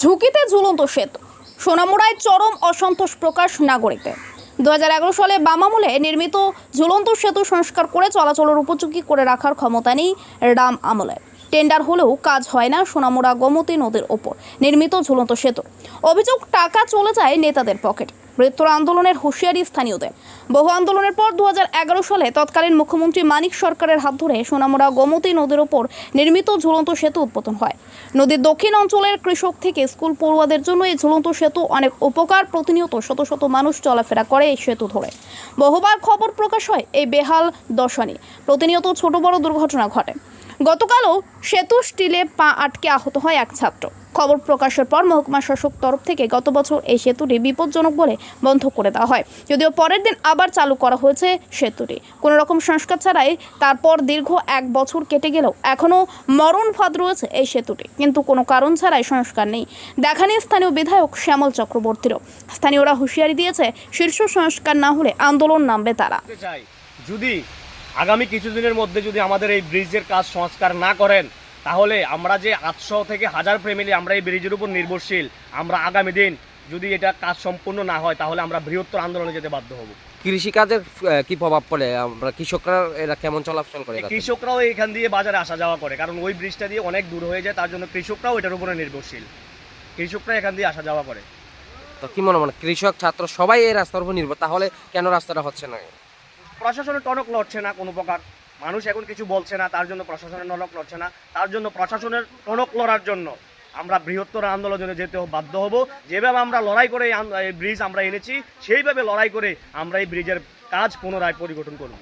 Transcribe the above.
ঝুঁকিতে ঝুলন্ত সেতু। সোনামুড়ায় চরম অসন্তোষ প্রকাশ নাগরিকদের। দু হাজার এগারো সালে বামামুলে নির্মিত ঝুলন্ত সেতু সংস্কার করে চলাচলের উপযোগী করে রাখার ক্ষমতা নেই রাম আমলে। টেন্ডার হলেও কাজ হয় না সোনামুড়া গোমতী নদীর ওপর নির্মিত ঝুলন্ত সেতু। অভিযোগ, টাকা চলে যায় নেতাদের পকেটে। বৃত্তর আন্দোলনের হুঁশিয়ারি স্থানীয়দের। বহু আন্দোলনের পর দু হাজার এগারো সালে তৎকালীন মুখ্যমন্ত্রী মানিক সরকারের হাত ধরে সোনামুড়া গোমতী নদীর ওপর নির্মিত ঝুলন্ত সেতু উদ্বোধন হয়। নদীর দক্ষিণ অঞ্চলের কৃষক থেকে স্কুল পড়ুয়াদের জন্য এই ঝুলন্ত সেতু অনেক উপকার, প্রতিনিয়ত শত শত মানুষ চলাফেরা করে এই সেতু ধরে। বহুবার খবর প্রকাশ হয় এই বেহাল দশা নিয়ে প্রতিনিয়ত ছোট বড় দুর্ঘটনা ঘটে। গতকালও সেতু স্টিলে পা আটকে আহত হয় এক ছাত্র। খবর প্রকাশের পর মহকুমা শাসক তরফ থেকে গত বছর এই সেতুটি বিপজ্জনক বলে বন্ধ করে দেওয়া হয়। যদিও পরের দিন আবার চালু করা হয়েছে সেতুটি। কোনো রকম সংস্কার ছাড়াই তারপর দীর্ঘ এক বছর কেটে গেলেও এখনও মরণ ফাঁদ রয়েছে এই সেতুটি। কিন্তু কোনো কারণ ছাড়াই সংস্কার নেই। দেখা নেই স্থানীয় বিধায়ক শ্যামল চক্রবর্তীরও। স্থানীয়রা হুঁশিয়ারি দিয়েছে শীর্ষ সংস্কার না হলে আন্দোলন নামবে তারা। যদি আগামী কিছুদিনের মধ্যে যদি আমাদের এই ব্রিজের কাজ সংস্কার না করেন তাহলে আমরা যে আটশো থেকে হাজার ফ্যামিলি আমরা এই ব্রিজের উপর নির্ভরশীল আমরা আগামী দিন যদি এটা কাজ সম্পূর্ণ না হয় তাহলে আমরা বৃহত্তর আন্দোলনে যেতে বাধ্য হব। কৃষিকাজের কি প্রভাব পড়ে? আমরা কৃষকরা এরা কেমন চলাচল করে কৃষকরাও এখান দিয়ে বাজারে আসা যাওয়া করে কারণ ওই ব্রিজটা দিয়ে অনেক দূর হয়ে যায় তার জন্য কৃষকরাও এটার উপরে নির্ভরশীল। কৃষকরা এখান দিয়ে আসা যাওয়া করে। তো কি মনে মনে কৃষক ছাত্র সবাই এই রাস্তার উপর নির্ভর তাহলে কেন রাস্তাটা হচ্ছে না? প্রশাসনের টনক লড়ছে না কোনো প্রকার। মানুষ এখন কিছু বলছে না, তার জন্য প্রশাসনের টনক লড়ছে না। তার জন্য প্রশাসনের টনক লড়ার জন্য আমরা বৃহত্তর আন্দোলনে যেতে বাধ্য হব। যেভাবে আমরা লড়াই করে এই ব্রিজ আমরা এনেছি, সেইভাবে লড়াই করে আমরা এই ব্রিজের কাজ পুনরায় পরিগঠন করব।